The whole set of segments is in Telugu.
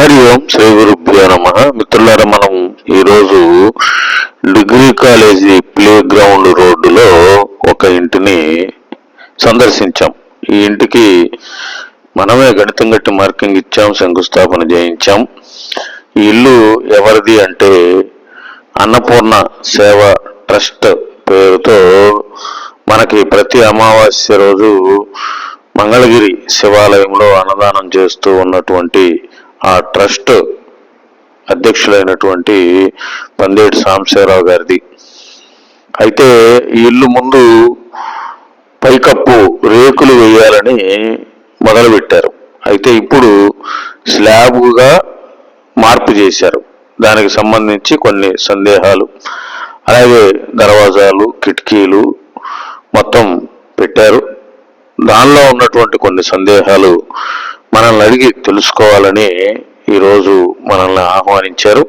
హరి ఓం శ్రీ గురుభ్యో నమ. మిత్రులారా మనం ఈరోజు డిగ్రీ కాలేజీ ప్లే గ్రౌండ్ రోడ్డులో ఒక ఇంటిని సందర్శించాం. ఈ ఇంటికి మనమే గణితం గట్టి మార్కింగ్ ఇచ్చాం శంకుస్థాపన చేయించాం. ఈ ఇల్లు ఎవరిది అంటే అన్నపూర్ణ సేవ ట్రస్ట్ పేరుతో మనకి ప్రతి అమావాస్య రోజు మంగళగిరి శివాలయంలో అన్నదానం చేస్తూ ఉన్నటువంటి ఆ ట్రస్ట్ అధ్యక్షులైనటువంటి పందేటి సాంబశివరావు గారిది. అయితే ఈ ఇల్లు ముందు పైకప్పు రేకులు వేయాలని మొదలుపెట్టారు. అయితే ఇప్పుడు స్లాబ్గా మార్పు చేశారు. దానికి సంబంధించి కొన్ని సందేహాలు అలాగే దర్వాజాలు కిటికీలు మొత్తం పెట్టారు. దానిలో ఉన్నటువంటి కొన్ని సందేహాలు అడిగి తెలుసుకోవాలని ఈరోజు మనల్ని ఆహ్వానించారు.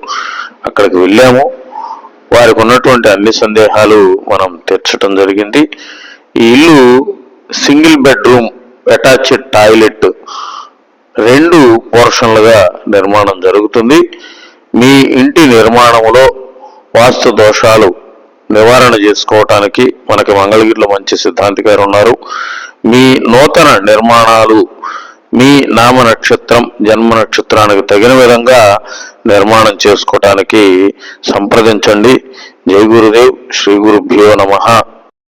అక్కడికి వెళ్ళాము. వారికి ఉన్నటువంటి అన్ని సందేహాలు మనం తెచ్చటం జరిగింది. ఈ ఇల్లు సింగిల్ బెడ్రూమ్ అటాచ్డ్ టాయిలెట్ రెండు పోర్షన్లుగా నిర్మాణం జరుగుతుంది. మీ ఇంటి నిర్మాణంలో వాస్తు దోషాలు నివారణ చేసుకోవటానికి మనకి మంగళగిరిలో మంచి సిద్ధాంతి గారు ఉన్నారు మీ నూతన నిర్మాణాలు మీ నామ నక్షత్రం జన్మ నక్షత్రానికి తగిన విధంగా నిర్మాణం చేసుకోవటానికి సంప్రదించండి. జై గురుదేవ్ శ్రీ గురుభ్యో నమ.